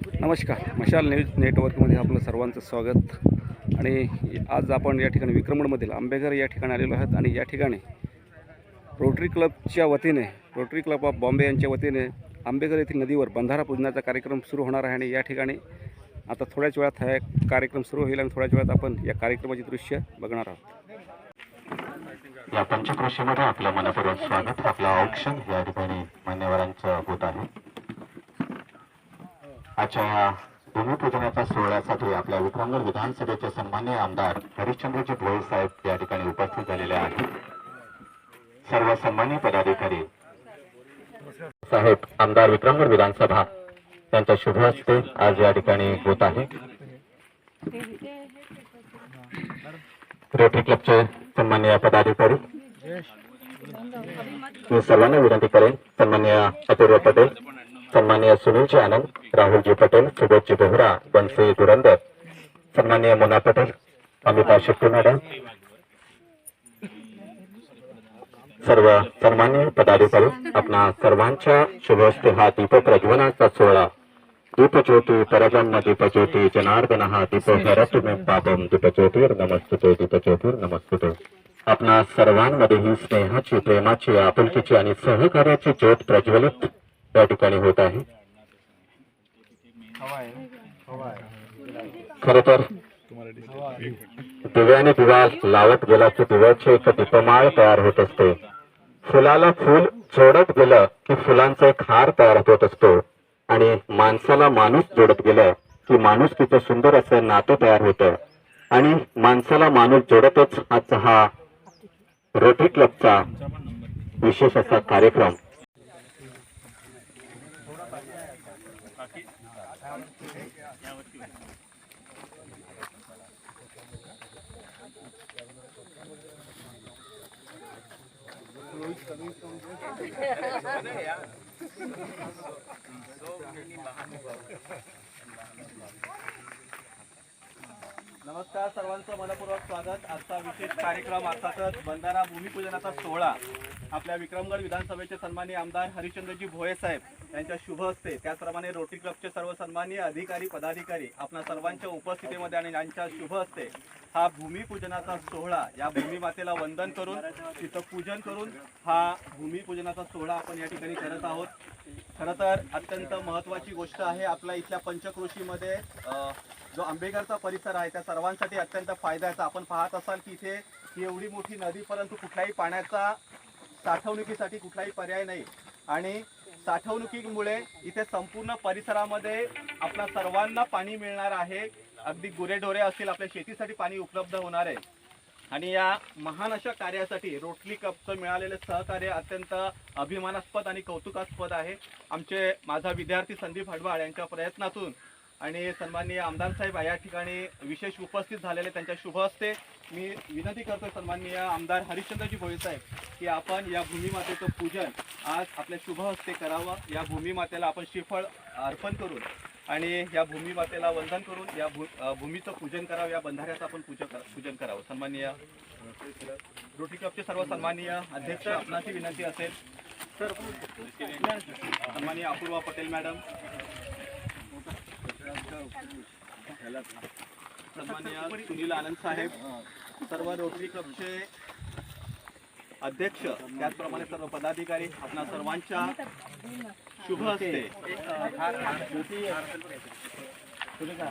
नमस्कार. मशाल न्यूज नेटवर्कमध्ये आपलं सर्वांचं स्वागत. आणि आज आपण या ठिकाणी विक्रमणमधील आंबेघर या ठिकाणी आलेलो आहोत आणि या ठिकाणी रोटरी क्लबच्या वतीने रोटरी क्लब ऑफ बॉम्बे यांच्या वतीने आंबेघर येथील नदीवर बंधारा पूजनाचा कार्यक्रम सुरू होणार आहे आणि या ठिकाणी आता थोड्याच वेळात हा कार्यक्रम सुरू होईल आणि थोड्याच वेळात आपण या कार्यक्रमाचे दृश्य बघणार आहोत. या पंचक्रोशीमध्ये आपलं मनपूर्वक स्वागत. आपलं औक्षण या ठिकाणी मान्यवरांचं होत आहे. आजच्या या भूमिपूजनाच्या सोहळ्यासाठी आपल्या विक्रमगड विधानसभेचे सन्मान्य आमदार हरिश्चंद्रजी भोळे साहेब या ठिकाणी उपस्थित झालेले आहेत. सर्व सन्मान्य पदाधिकारी साहेब आमदार विक्रमगड विधानसभा त्यांच्या शुभ हस्ते आज या ठिकाणी होत आहे. रोटरी क्लबचे सन्मान्य पदाधिकारी मी सर्वांना विनंती करेन सन्मान्य अपूर्व पटेल सन्मान्य सुनीलजी आनंद राहुलजी पटेल सुबोधजी बोहरा बनसे धुरंदर. सन्मान्य मोना पटेल अमिता शेट्टी मॅडम. सर्व सन्मान्य पदाधिकारी आपणा सर्वांच्या शुभ हस्ते हा दीपप्रज्वलनाचा सोहळा. दीपज्योती परजन्म दीपज्योती जनार्दन हा दीप हरतु पापम दीपज्योतीर नमस्तुते दीपज्योतीर नमस्तुते. आपणा सर्वांमध्ये ही स्नेहाची प्रेमाची आपुलकीची आणि सहकार्याची ज्योत प्रज्वलित त्या ठिकाणी होत आहे. खर तर दिव्याने दिवा लावत गेला की दिव्याची एक दीपमाळ तयार होत असते. फुलाला फुल जोडत गेलं की फुलांचा एक हार तयार होत असतो. आणि माणसाला माणूस जोडत गेलं की माणूस तिचं सुंदर असं नातं तयार होतं. आणि माणसाला माणूस जोडतच आजचा हा रोटरी क्लबचा विशेष असा कार्यक्रम so ini bahan. नमस्कार सर्वांचं मनपूर्वक स्वागत. आजचा विशेष कार्यक्रम अर्थातच बंधारा भूमिपूजनाचा सोहळा आपल्या विक्रमगड विधानसभेचे सन्मान्य आमदार हरिश्चंद्रजी भोये साहेब यांच्या शुभ हस्ते. त्याचप्रमाणे रोटरी क्लबचे सर्व सन्मान्य अधिकारी पदाधिकारी आपल्या सर्वांच्या उपस्थितीमध्ये आणि यांच्या शुभ हस्ते हा भूमिपूजनाचा सोहळा या भूमिमातेला वंदन करून तिचं पूजन करून हा भूमिपूजनाचा सोहळा आपण या ठिकाणी करत आहोत. खरं तर अत्यंत महत्त्वाची गोष्ट आहे आपल्या इथल्या पंचक्रोशीमध्ये जो आंबेघरचा परिसर आहे त्या सर्वांसाठी अत्यंत फायद्याचा. आपण पाहत असाल की इथे ही एवढी मोठी नदी परंतु कुठल्याही पाण्याचा साठवणुकीसाठी कुठलाही पर्याय नाही. आणि साठवणुकीमुळे इथे संपूर्ण परिसरामध्ये आपल्या सर्वांना पाणी मिळणार आहे. अगदी गुरेढोरे असतील आपल्या शेतीसाठी पाणी उपलब्ध होणार आहे. आणि या महान अशा कार्यासाठी रोटरी कपचं मिळालेलं सहकार्य अत्यंत अभिमानास्पद आणि कौतुकास्पद आहे. आमचे माझा विद्यार्थी संदीप हडवाळ यांच्या प्रयत्नातून आणि सन्माननीय आमदार साहेब या ठिकाणी विशेष उपस्थित झालेले त्यांच्या शुभ हस्ते मी विनंती करतो सन्माननीय आमदार हरिश्चंद्रजी भोळे साहेब की आपण या भूमिमातेचं पूजन आज आपल्या शुभ हस्ते करावं. या भूमिमातेला आपण श्रीफळ अर्पण करून आणि या भूमिमातेला वंदन करून या भू भूमीचं पूजन करावं. या बंधाऱ्याचं आपण पूजन करा पूजन करावं. सन्माननीय रोटी क्लबचे सर्व सन्माननीय अध्यक्ष आपणाची विनंती असेल. सर सन्माननीय अपूर्वा पटेल मॅडम. सुनील आनंद साहेब सर्व रोटरी क्लबचे अध्यक्ष त्याचप्रमाणे सर्व पदाधिकारी आपणा सर्वांच्या शुभ का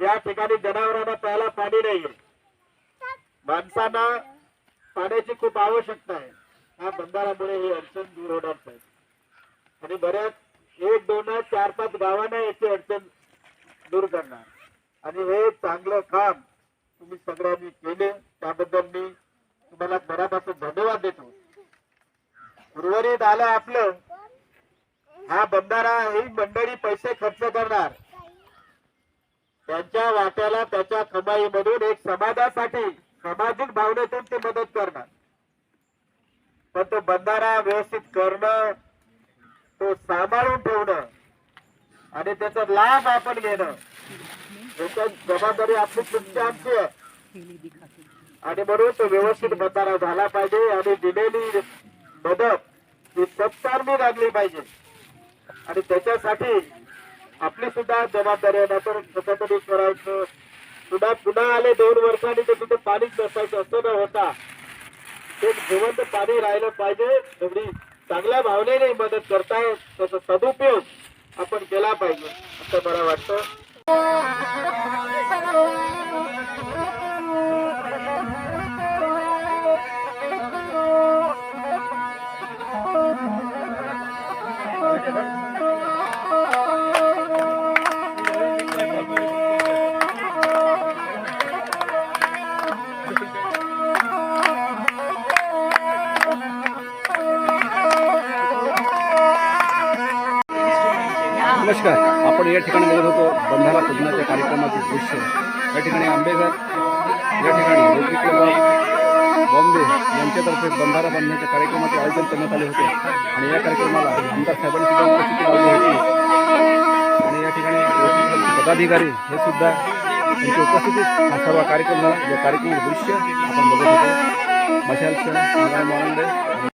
या ठिकाणी जनावरांना प्यायला पाणी नाहीये. माणसांना पाण्याची खूप आवश्यकता आहे. या बंधाऱ्यामुळे ही अडचण दूर होणार साहेब आणि बऱ्याच एक दोन चार पाच गावांना याची अडचण दूर करणार. आणि हे चांगलं काम तुम्ही सगळ्यांनी केले. त्याबद्दल मी तुम्हाला मनापासून धन्यवाद देतो. उर्वरित आलं आपलं. हा बंधारा ही मंडळी पैसे खर्च करणार. त्यांच्या वाट्याला त्याच्या कमाईमधून एक समाजासाठी सामाजिक भावनेतून ते मदत करणार. पण तो बंधारा व्यवस्थित करणं तो सांभाळून ठेवणं आणि त्याचा लाभ आपण घेणं जबाबदारी आपली तुमची आमची आहे. आणि म्हणून तो व्यवस्थित बंधारा झाला पाहिजे आणि दिलेली मदत ही सत्कारणी लागली पाहिजे. आणि त्याच्यासाठी आपली सुद्धा जबाबदारी आहे तर कसं तरी करायचं पुन्हा पुन्हा आले दोन वर्षांनी ते तिथे पाणीच नसायचं असं न होता. ते जिवंत पाणी राहिलं पाहिजे. एवढी चांगल्या भावनेने मदत करताय त्याचा सदुपयोग आपण केला पाहिजे असं मला वाटतं. नमस्कार. आपण या ठिकाणी बघत होतो बंधारा पूजनाच्या कार्यक्रमाचे दृश्य. या ठिकाणी आंबेघर या ठिकाणी रोटरी बॉम्बे यांच्यातर्फे बंधारा बांधण्याच्या कार्यक्रमाचे आयोजन करण्यात आले होते. आणि या कार्यक्रमाला आमदार साहेबांनी सुद्धा उपस्थिती लावली होती. आणि या ठिकाणी पदाधिकारी हे सुद्धा त्यांची उपस्थितीत हा सर्व कार्यक्रम झाला या कार्यक्रमाचे दृश्य आपण बघत होतो. मशाल क्षण